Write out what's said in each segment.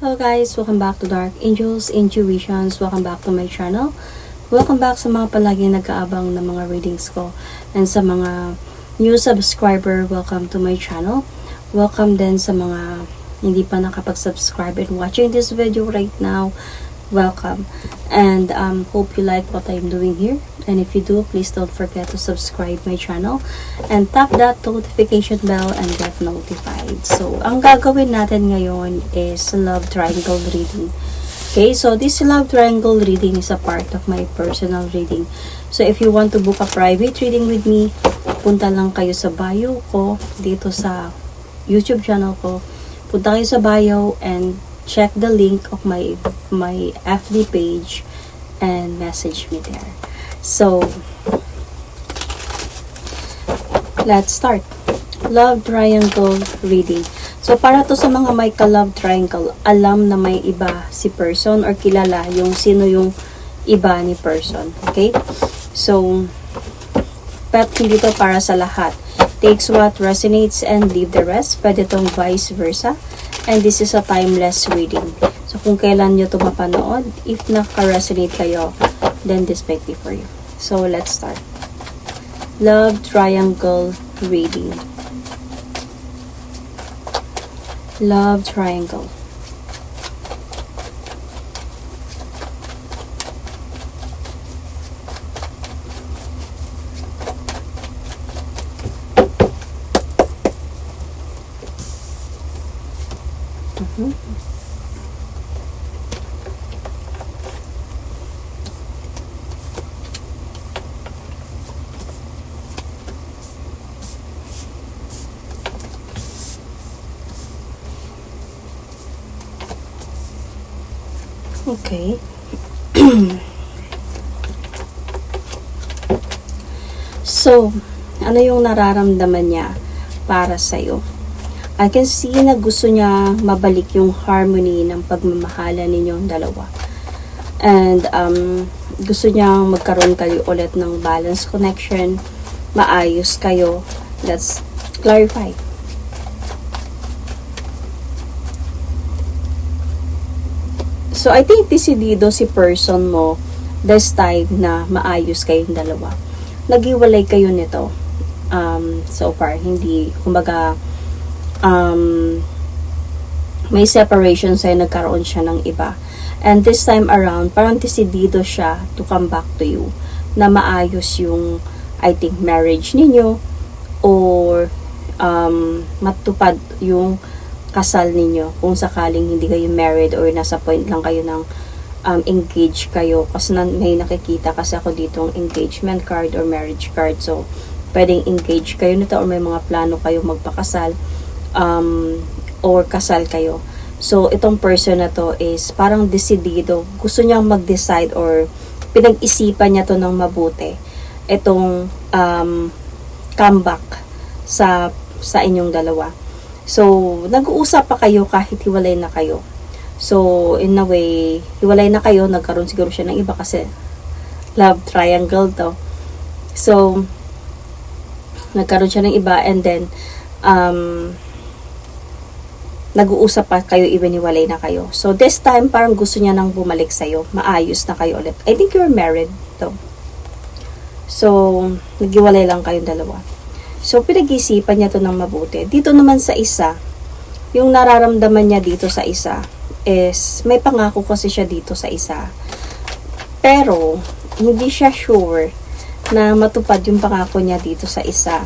Hello guys, welcome back to Dark Angels Intuitions. Welcome back to my channel. Welcome back sa mga palaging nag-aabang ng mga readings ko. And sa mga new subscriber, welcome to my channel. Welcome din sa mga hindi pa nakapag-subscribe and watching this video right now. Welcome. And um, hope you like what I'm doing here. And if you do, please don't forget to subscribe my channel and tap that notification bell and get notified. So, ang gagawin natin ngayon is love triangle reading. Okay, so this love triangle reading is a part of my personal reading. So, if you want to book a private reading with me, punta lang kayo sa bio ko dito sa YouTube channel ko. Punta kayo sa bio and check the link of my my FB page and message me there. So, let's start. Love triangle reading. So, para to sa mga may ka-love triangle, alam na may iba si person or kilala yung sino yung iba ni person. Okay? So, but hindi to para sa lahat. Takes what resonates and leave the rest. Pwede tong vice versa. And this is a timeless reading. So, kung kailan nyo ito mapanood, if naka-resonate kayo, then this might be for you. So, let's start. Love Triangle Reading. Love Triangle. Okay. so, ano yung nararamdaman niya para sa'yo? I can see na gusto niya mabalik yung harmony ng pagmamahala ninyong dalawa. And um, gusto niya magkaroon kayo ulit ng balance connection, maayos kayo. Let's clarify. So, I think desidido si person mo this time na maayos kayong dalawa. Nagiwalay kayo nito. Um, so far, hindi, kumbaga, um, may separation sa'yo, nagkaroon siya ng iba. And this time around, parang desidido siya to come back to you na maayos yung, I think, marriage ninyo or um, matupad yung kasal ninyo kung sakaling hindi kayo married or nasa point lang kayo ng um, engaged kayo. Kasi na, may nakikita kasi ako dito engagement card or marriage card. So pwedeng engage kayo nito or may mga plano kayo magpakasal um, or kasal kayo. So itong person na to is parang decidido. Gusto niyang mag-decide or pinag-isipan niya to ng mabuti itong um, comeback sa sa inyong dalawa So, nag-uusap pa kayo kahit hiwalay na kayo. So, in a way, hiwalay na kayo, nagkaroon siguro siya ng iba kasi love triangle to. So, nagkaroon siya ng iba and then, um, nag-uusap pa kayo even hiwalay na kayo. So, this time, parang gusto niya nang bumalik sa'yo. Maayos na kayo ulit. I think you're married to. So, naghiwalay lang kayong dalawa. So, pinag-isipan niya to ng mabuti. Dito naman sa isa, yung nararamdaman niya dito sa isa is, may pangako kasi siya dito sa isa. Pero, hindi siya sure na matupad yung pangako niya dito sa isa.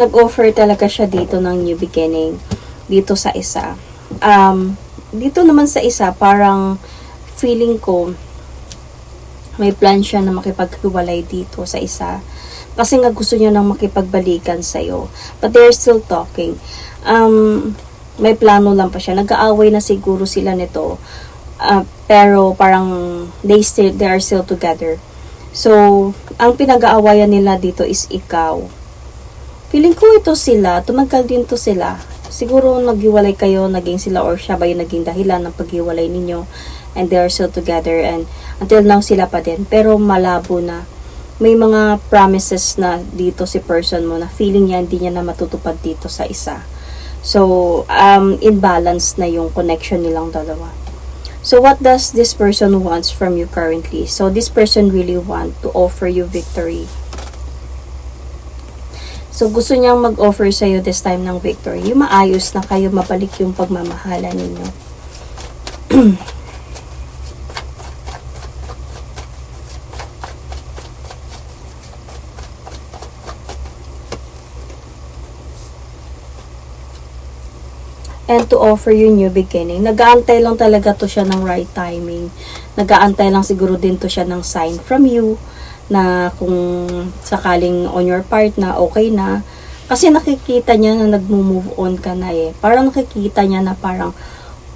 Nag-offer talaga siya dito ng new beginning dito sa isa um, dito naman sa isa, parang feeling ko, may plan siya na makipaghiwalay dito sa isa. Kasi nga gusto niya nang makipagbalikan sa'yo. But they're still talking. Um, may plano lang pa siya. Nag-aaway na siguro sila nito. Uh, pero parang they still, they are still together. So, ang pinag-aawayan nila dito is ikaw. Feeling ko ito sila, tumagal din to sila siguro naghiwalay kayo, naging sila or siya ba yung naging dahilan ng paghiwalay ninyo. and they are still together and until now sila pa din. Pero malabo na. May mga promises na dito si person mo na feeling niya hindi niya na matutupad dito sa isa. So um imbalance na yung connection nilang dalawa. So what does this person wants from you currently? So this person really want to offer you victory So, gusto niyang mag-offer sa'yo this time ng victory. Yung maayos na kayo, mabalik yung pagmamahala ninyo. and to offer you new beginning. Nagaantay lang talaga to siya ng right timing. Nagaantay lang siguro din to siya ng sign from you na kung sakaling on your part na okay na. Kasi nakikita niya na nagmo-move on ka na eh. Parang nakikita niya na parang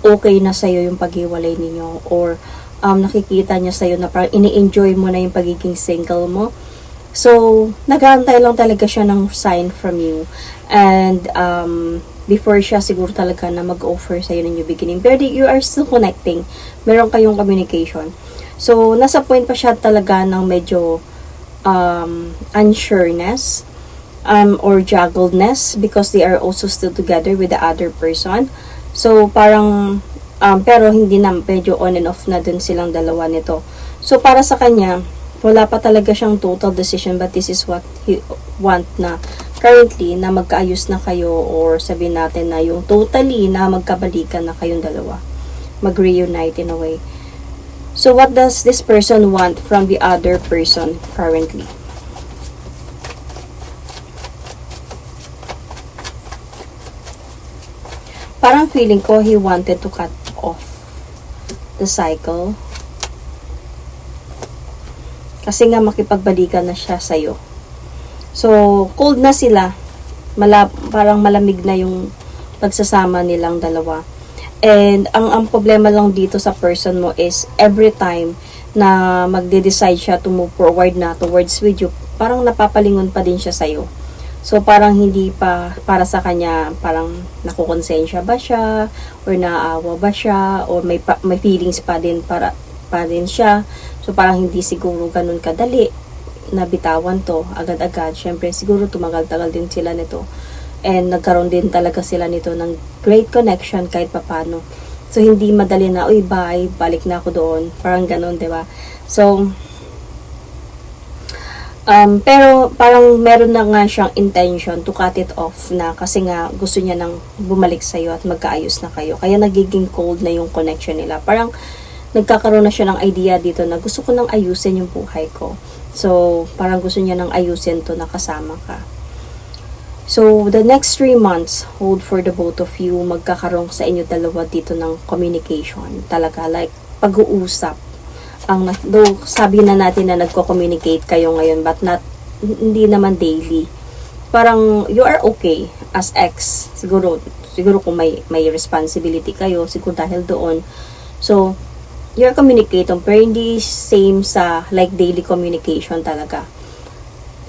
okay na sa'yo yung paghiwalay ninyo. Or um, nakikita niya sa'yo na parang ini-enjoy mo na yung pagiging single mo. So, nag-aantay lang talaga siya ng sign from you. And, um, before siya siguro talaga na mag-offer sa'yo ng new beginning. Pero you are still connecting. Meron kayong communication. So, nasa point pa siya talaga ng medyo um, unsureness um, or juggledness because they are also still together with the other person. So, parang, um, pero hindi na, medyo on and off na din silang dalawa nito. So, para sa kanya, wala pa talaga siyang total decision but this is what he want na currently na magkaayos na kayo or sabihin natin na yung totally na magkabalikan na kayong dalawa. Mag-reunite in a way. So what does this person want from the other person currently? Parang feeling ko he wanted to cut off the cycle. Kasi nga makipagbalikan na siya sa'yo. So, cold na sila. Mala, parang malamig na yung pagsasama nilang dalawa. And ang ang problema lang dito sa person mo is every time na magde-decide siya to move forward na towards with you, parang napapalingon pa din siya sa'yo. So, parang hindi pa para sa kanya, parang nakukonsensya ba siya, or naaawa ba siya, or may, pa, may feelings pa din para pa din siya. So, parang hindi siguro ganun kadali na bitawan to agad-agad. Siyempre, siguro tumagal-tagal din sila nito. And nagkaroon din talaga sila nito ng great connection kahit papano. So, hindi madali na, uy, bye, balik na ako doon. Parang ganun, di ba? So, um, pero parang meron na nga siyang intention to cut it off na kasi nga gusto niya nang bumalik sa'yo at magkaayos na kayo. Kaya nagiging cold na yung connection nila. Parang nagkakaroon na siya ng idea dito na gusto ko nang ayusin yung buhay ko. So, parang gusto niya nang ayusin to na kasama ka. So, the next three months hold for the both of you. Magkakaroon sa inyo dalawa dito ng communication. Talaga, like, pag-uusap. Ang, though, sabi na natin na nagko-communicate kayo ngayon, but not, hindi naman daily. Parang, you are okay as ex. Siguro, siguro kung may, may responsibility kayo, siguro dahil doon. So, you're communicating, pero hindi same sa, like, daily communication talaga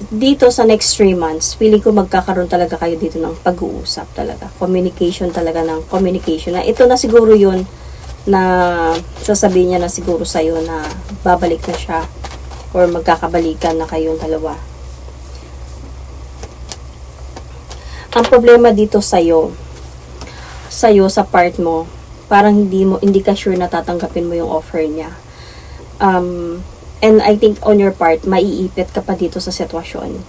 dito sa next 3 months, feeling ko magkakaroon talaga kayo dito ng pag-uusap talaga. Communication talaga ng communication. Na ito na siguro yun na sasabihin niya na siguro sa'yo na babalik na siya or magkakabalikan na kayong dalawa. Ang problema dito sa'yo, sa'yo sa part mo, parang hindi mo hindi ka sure na tatanggapin mo yung offer niya. Um, And I think on your part, maiipit ka pa dito sa sitwasyon.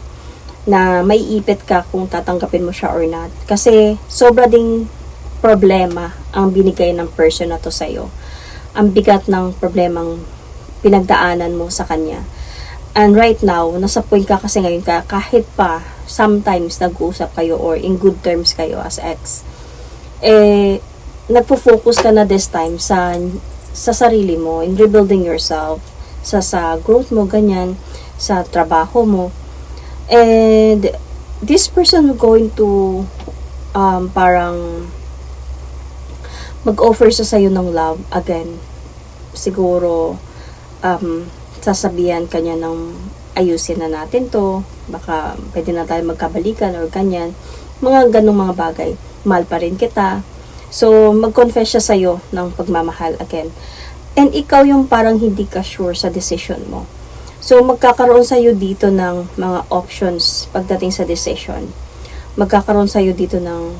Na maiipit ka kung tatanggapin mo siya or not. Kasi sobra ding problema ang binigay ng person na to sa'yo. Ang bigat ng problemang pinagdaanan mo sa kanya. And right now, nasa point ka kasi ngayon ka, kahit pa sometimes nag-uusap kayo or in good terms kayo as ex, eh, nagpo-focus ka na this time sa sa sarili mo, in rebuilding yourself, sa sa growth mo, ganyan, sa trabaho mo. And this person going to um, parang mag-offer sa sayo ng love again. Siguro um, sasabihan kanya ng ayusin na natin to. Baka pwede na tayo magkabalikan or ganyan. Mga ganong mga bagay. Mahal pa rin kita. So, mag-confess siya sa'yo ng pagmamahal again. And ikaw yung parang hindi ka sure sa decision mo. So, magkakaroon sa'yo dito ng mga options pagdating sa decision. Magkakaroon sa'yo dito ng,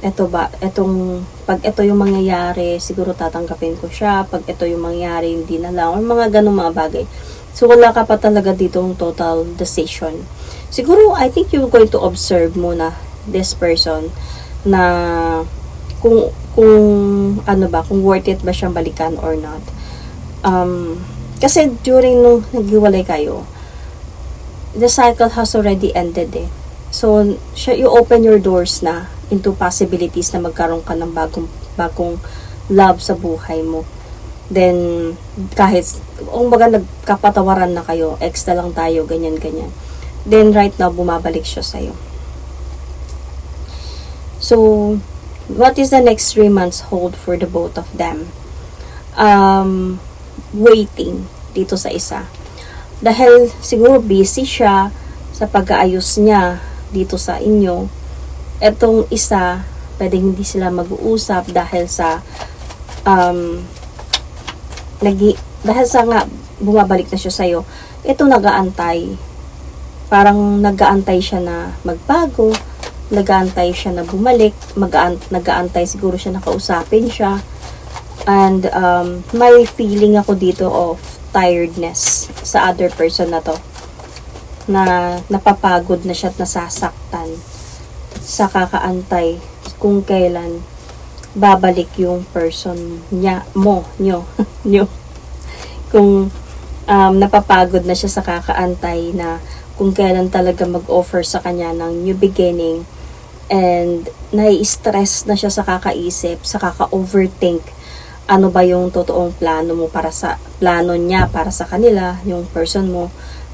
eto ba, etong, pag ito yung mangyayari, siguro tatanggapin ko siya. Pag ito yung mangyayari, hindi na lang. Or mga ganong mga bagay. So, wala ka pa talaga dito ng total decision. Siguro, I think you're going to observe muna this person na kung kung ano ba, kung worth it ba siyang balikan or not. Um, kasi during nung naghiwalay kayo, the cycle has already ended eh. So, siya, you open your doors na into possibilities na magkaroon ka ng bagong, bagong love sa buhay mo. Then, kahit, kung baga nagkapatawaran na kayo, ex na lang tayo, ganyan, ganyan. Then, right now, bumabalik siya sa'yo. So, what is the next three months hold for the both of them? Um, waiting dito sa isa. Dahil siguro busy siya sa pag-aayos niya dito sa inyo. Etong isa, pwedeng hindi sila mag-uusap dahil sa um, nagi, dahil sa nga bumabalik na siya sa'yo, ito nagaantay. Parang nagaantay siya na magbago, nagaantay siya na bumalik, nagaantay siguro siya na kausapin siya. And um, may feeling ako dito of tiredness sa other person na to. Na napapagod na siya at nasasaktan sa kakaantay kung kailan babalik yung person niya, mo, nyo, nyo. Kung um, napapagod na siya sa kakaantay na kung kailan talaga mag-offer sa kanya ng new beginning and nai-stress na siya sa kakaisip, sa kaka-overthink ano ba yung totoong plano mo para sa plano niya para sa kanila, yung person mo,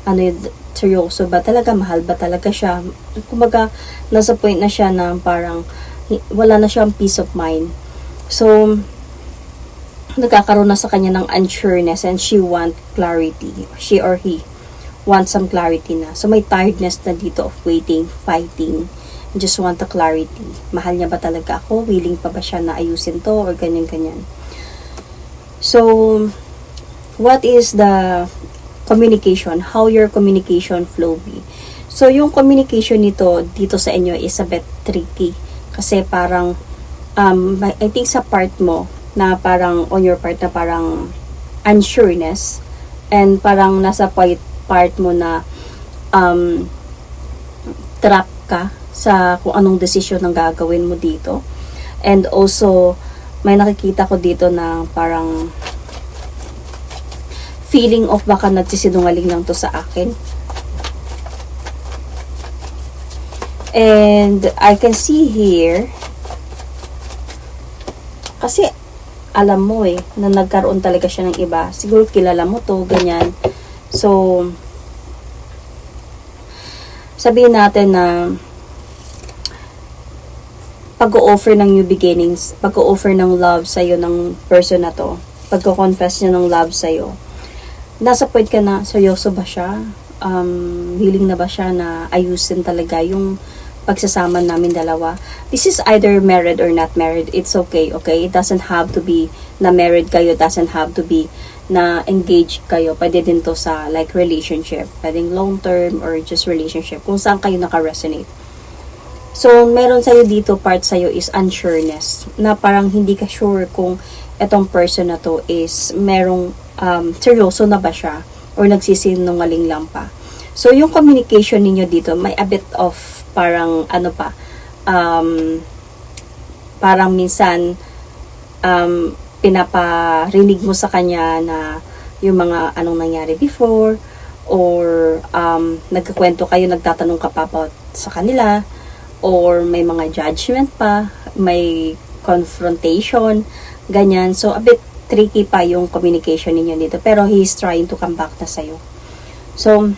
ano yung seryoso ba talaga, mahal ba talaga siya. Kumbaga, nasa point na siya na parang wala na siyang peace of mind. So, nagkakaroon na sa kanya ng unsureness and she want clarity. She or he want some clarity na. So, may tiredness na dito of waiting, fighting, just want the clarity. Mahal niya ba talaga ako? Willing pa ba siya na ayusin to? Or ganyan-ganyan. So, what is the communication? How your communication flow be? So, yung communication nito dito sa inyo is a bit tricky. Kasi parang, um, I think sa part mo, na parang on your part na parang unsureness and parang nasa part, part mo na um, trap ka sa kung anong desisyon ang gagawin mo dito. And also, may nakikita ko dito na parang feeling of baka nagsisinungaling lang to sa akin. And I can see here kasi alam mo eh na nagkaroon talaga siya ng iba. Siguro kilala mo to, ganyan. So sabihin natin na pag-o-offer ng new beginnings, pag-o-offer ng love sa'yo ng person na to, pag-confess niya ng love sa'yo, nasa point ka na, seryoso ba siya? Um, willing na ba siya na ayusin talaga yung pagsasama namin dalawa? This is either married or not married. It's okay, okay? It doesn't have to be na married kayo. It doesn't have to be na engaged kayo. Pwede din to sa like relationship. Pwedeng long term or just relationship. Kung saan kayo naka-resonate. So, meron sa'yo dito, part sa'yo is unsureness. Na parang hindi ka sure kung etong person na to is merong um, seryoso na ba siya or nagsisinungaling lang pa. So, yung communication ninyo dito, may a bit of parang ano pa, um, parang minsan um, pinaparinig mo sa kanya na yung mga anong nangyari before or um, nagkakwento kayo, nagtatanong ka pa about sa kanila or may mga judgment pa, may confrontation, ganyan. So, a bit tricky pa yung communication ninyo dito. Pero he's trying to come back na sa'yo. So,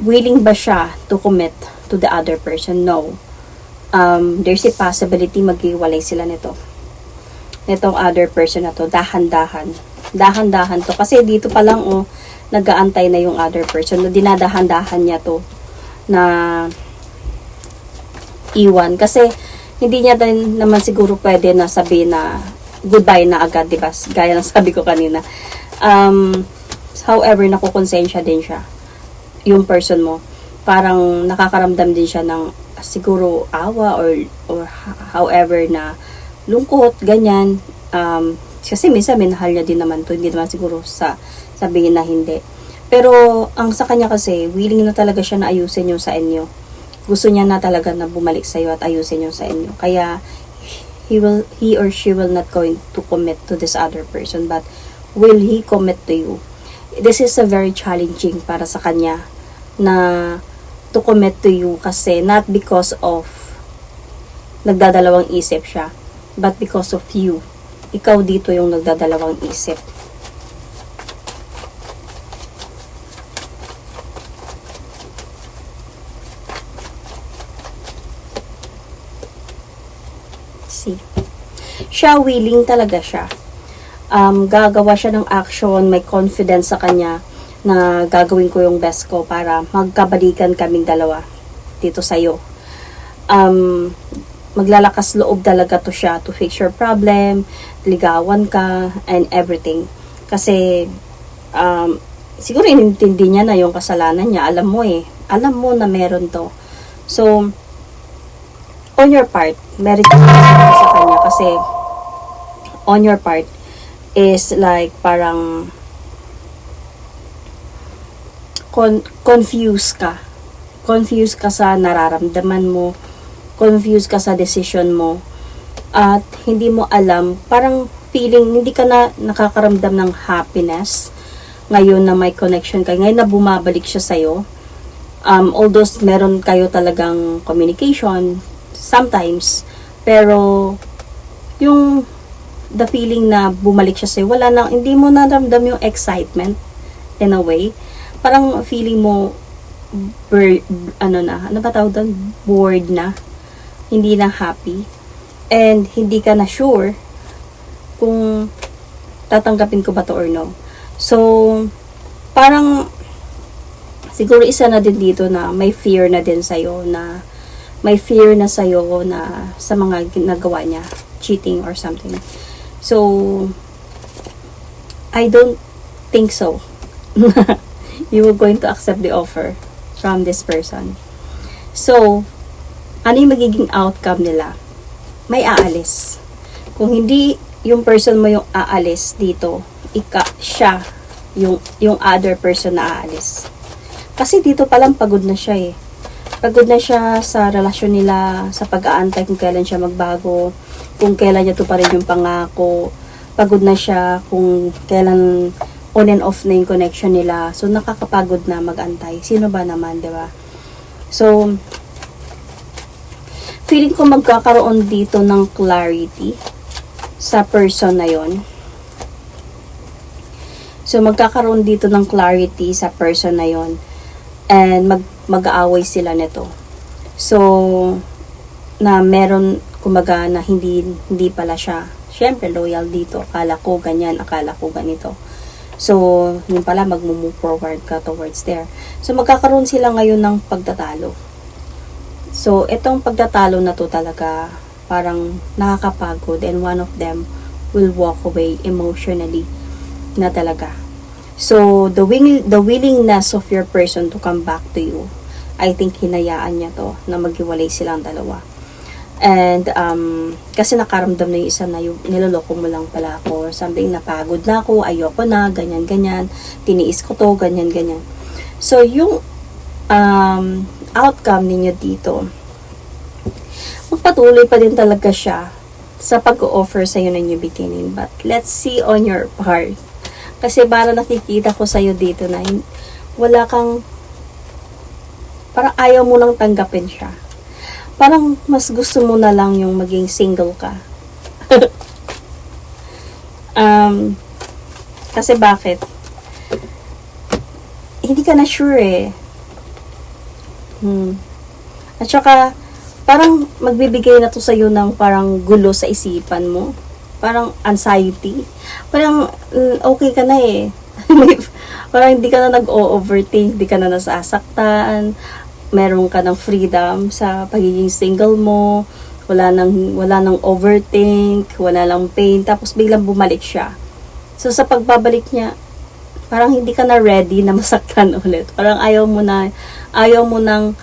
willing ba siya to commit to the other person? No. Um, there's a possibility maghiwalay sila nito. Nitong other person na to, dahan-dahan. Dahan-dahan to. Kasi dito pa lang, oh, nag-aantay na yung other person. Na dinadahan-dahan niya to na iwan. Kasi, hindi niya din naman siguro pwede na sabihin na goodbye na agad, di ba? Gaya ng sabi ko kanina. Um, however, nakukonsensya din siya. Yung person mo. Parang nakakaramdam din siya ng siguro awa or, or however na lungkot, ganyan. Um, kasi minsan minahal niya din naman to, hindi naman siguro sa sabihin na hindi. Pero ang sa kanya kasi, willing na talaga siya na ayusin yung sa inyo. Gusto niya na talaga na bumalik sa iyo at ayusin yung sa inyo. Kaya he will he or she will not going to commit to this other person but will he commit to you this is a very challenging para sa kanya na to commit to you kasi not because of nagdadalawang isip siya but because of you ikaw dito yung nagdadalawang isip see siya willing talaga siya um, gagawa siya ng action may confidence sa kanya na gagawin ko yung best ko para magkabalikan kaming dalawa dito sa'yo. Um, maglalakas loob talaga to siya to fix your problem, ligawan ka, and everything. Kasi, um, siguro inintindi niya na yung kasalanan niya. Alam mo eh. Alam mo na meron to. So, on your part, merit sa kanya kasi on your part is like parang con- confused ka. Confused ka sa nararamdaman mo. Confused ka sa decision mo. At hindi mo alam, parang feeling, hindi ka na nakakaramdam ng happiness ngayon na may connection ka. Ngayon na bumabalik siya sa'yo. Um, although meron kayo talagang communication, sometimes, pero yung the feeling na bumalik siya sa'yo, wala na, hindi mo naramdam yung excitement in a way parang feeling mo bird, ano na, ano ba tawag doon? Bored na. Hindi na happy. And hindi ka na sure kung tatanggapin ko ba to or no. So, parang siguro isa na din dito na may fear na din sa'yo na may fear na sa'yo na sa mga ginagawa niya, cheating or something. So, I don't think so. you were going to accept the offer from this person. So, ano yung magiging outcome nila? May aalis. Kung hindi yung person mo yung aalis dito, ika, siya, yung, yung other person na aalis. Kasi dito palang pagod na siya eh. Pagod na siya sa relasyon nila, sa pag-aantay kung kailan siya magbago, kung kailan niya to pa rin yung pangako. Pagod na siya kung kailan on and off na yung connection nila. So, nakakapagod na magantay. Sino ba naman, di ba? So, feeling ko magkakaroon dito ng clarity sa person na yon. So, magkakaroon dito ng clarity sa person na yon and mag mag-aaway sila nito. So, na meron kumaga na hindi hindi pala siya syempre loyal dito. Akala ko ganyan, akala ko ganito. So, yun pala, mag-move forward ka towards there. So, magkakaroon sila ngayon ng pagtatalo. So, itong pagtatalo na to talaga, parang nakakapagod and one of them will walk away emotionally na talaga. So, the, will, the willingness of your person to come back to you, I think hinayaan niya to na maghiwalay silang dalawa. And, um, kasi nakaramdam na yung isa na yung niloloko mo lang pala ako. Something, napagod na ako, ayoko na, ganyan, ganyan. Tiniis ko to, ganyan, ganyan. So, yung um, outcome ninyo dito, magpatuloy pa din talaga siya sa pag-offer sa iyo ng new beginning. But, let's see on your part. Kasi para nakikita ko sa iyo dito na wala kang parang ayaw mo lang tanggapin siya parang mas gusto mo na lang yung maging single ka. um, kasi bakit? Hindi ka na sure eh. Hmm. At saka, parang magbibigay na to sa'yo ng parang gulo sa isipan mo. Parang anxiety. Parang mm, okay ka na eh. parang hindi ka na nag-overthink, hindi ka na nasasaktan, meron ka ng freedom sa pagiging single mo, Wala nang, wala nang overthink, wala nang pain, tapos biglang bumalik siya. So, sa pagbabalik niya, parang hindi ka na ready na masaktan ulit. Parang ayaw mo na, ayaw mo nang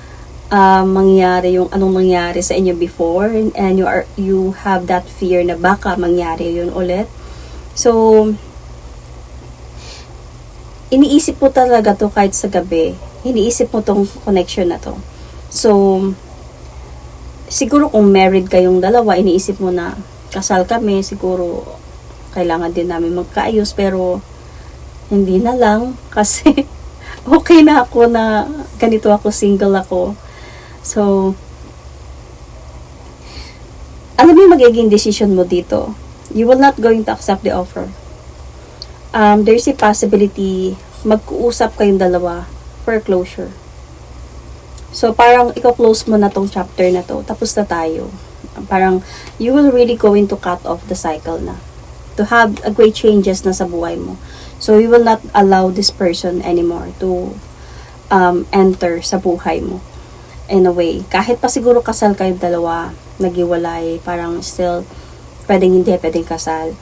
uh, mangyari yung anong nangyari sa inyo before and, you are you have that fear na baka mangyari yun ulit. So, iniisip mo talaga to kahit sa gabi. Iniisip mo tong connection na to. So, siguro kung married kayong dalawa, iniisip mo na kasal kami, siguro kailangan din namin magkaayos, pero hindi na lang kasi okay na ako na ganito ako, single ako. So, alam mo magiging decision mo dito. You will not going to accept the offer. Um, there's a possibility mag-uusap kayong dalawa for closure. So, parang i-close mo na tong chapter na to. Tapos na tayo. Parang, you will really going to cut off the cycle na. To have a great changes na sa buhay mo. So, you will not allow this person anymore to um, enter sa buhay mo. In a way. Kahit pa siguro kasal kayo dalawa, nagiwalay, parang still, pwedeng hindi, pwedeng kasal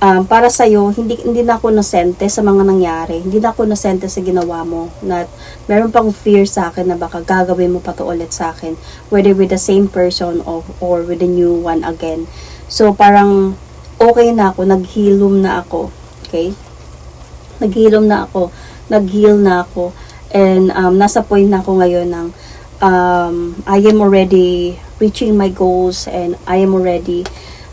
um, para sa iyo hindi hindi na ako nasente sa mga nangyari. Hindi na ako nasente sa ginawa mo. Na meron pang fear sa akin na baka gagawin mo pa to ulit sa akin. Whether with the same person or, or with a new one again. So parang okay na ako, naghilom na ako. Okay? Naghilom na ako. Naghil na ako. And um, nasa point na ako ngayon ng um, I am already reaching my goals and I am already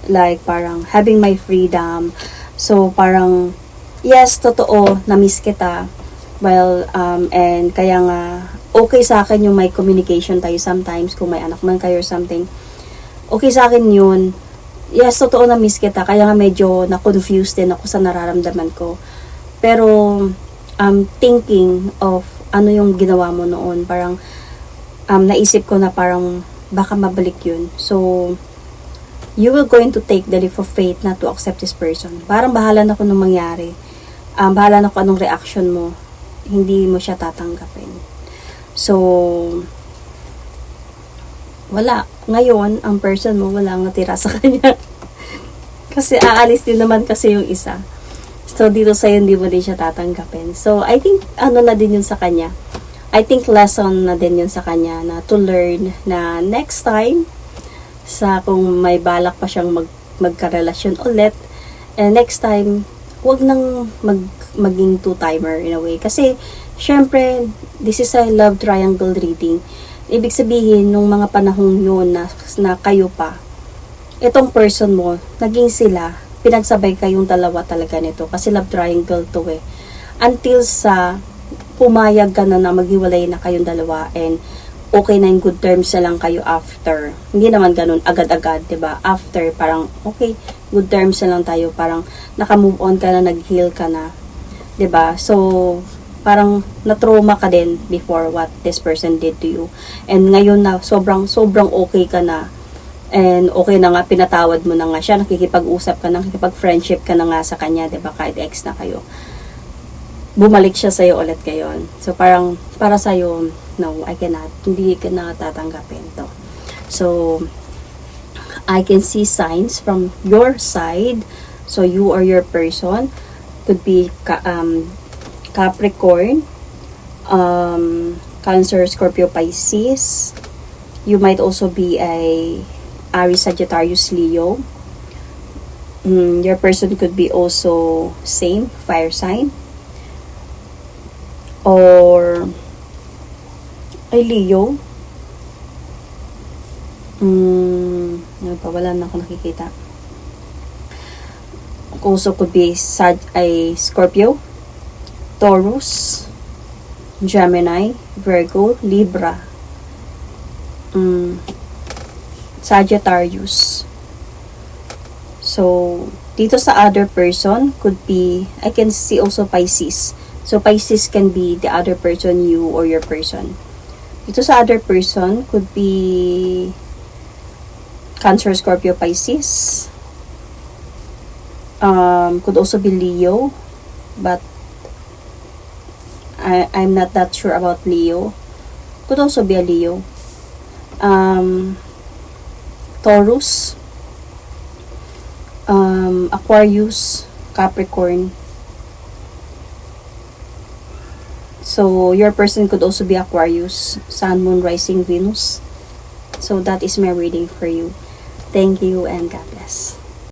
like parang having my freedom. So parang yes, totoo, na-miss kita. Well, um, and kaya nga okay sa akin yung may communication tayo sometimes kung may anak man kayo or something. Okay sa akin yun. Yes, totoo na miss kita. Kaya nga medyo na-confused din ako sa nararamdaman ko. Pero, um, thinking of ano yung ginawa mo noon, parang um, naisip ko na parang baka mabalik yun. So, you will going to take the leap of faith na to accept this person. Parang bahala na kung anong mangyari. Um, bahala na kung anong reaction mo. Hindi mo siya tatanggapin. So, wala. Ngayon, ang person mo, wala nga tira sa kanya. kasi aalis din naman kasi yung isa. So, dito sa'yo, hindi mo din siya tatanggapin. So, I think, ano na din yun sa kanya. I think lesson na din yun sa kanya na to learn na next time, sa kung may balak pa siyang mag, magkarelasyon ulit. And next time, wag nang mag, maging two-timer in a way. Kasi, syempre, this is a love triangle reading. Ibig sabihin, nung mga panahong yun na, na kayo pa, itong person mo, naging sila, pinagsabay kayong dalawa talaga nito. Kasi love triangle to eh. Until sa pumayag ka na na maghiwalay na kayong dalawa and okay na yung good terms na lang kayo after. Hindi naman ganun agad-agad, 'di ba? After parang okay, good terms na lang tayo, parang naka-move on ka na, nag-heal ka na. 'Di ba? So parang na-trauma ka din before what this person did to you. And ngayon na sobrang sobrang okay ka na. And okay na nga, pinatawad mo na nga siya, nakikipag-usap ka na, nakikipag-friendship ka na nga sa kanya, 'di ba? Kahit ex na kayo bumalik siya sa'yo ulit ngayon. So, parang, para sa'yo, no, I cannot, hindi ka na tatanggapin to. So, I can see signs from your side. So, you or your person could be um, Capricorn, um, Cancer, Scorpio, Pisces. You might also be a Aries, Sagittarius, Leo. Mm, your person could be also same, fire sign or ay Leo? Mm, ano pa? Wala na ako nakikita. Also could be Sag ay Scorpio Taurus Gemini Virgo Libra. Mm, Sagittarius. So dito sa other person could be I can see also Pisces So, Pisces can be the other person, you or your person. Ito sa other person could be Cancer, Scorpio, Pisces. Um, could also be Leo. But I, I'm not that sure about Leo. Could also be a Leo. Um, Taurus, um, Aquarius, Capricorn. So, your person could also be Aquarius, Sun, Moon, Rising, Venus. So, that is my reading for you. Thank you and God bless.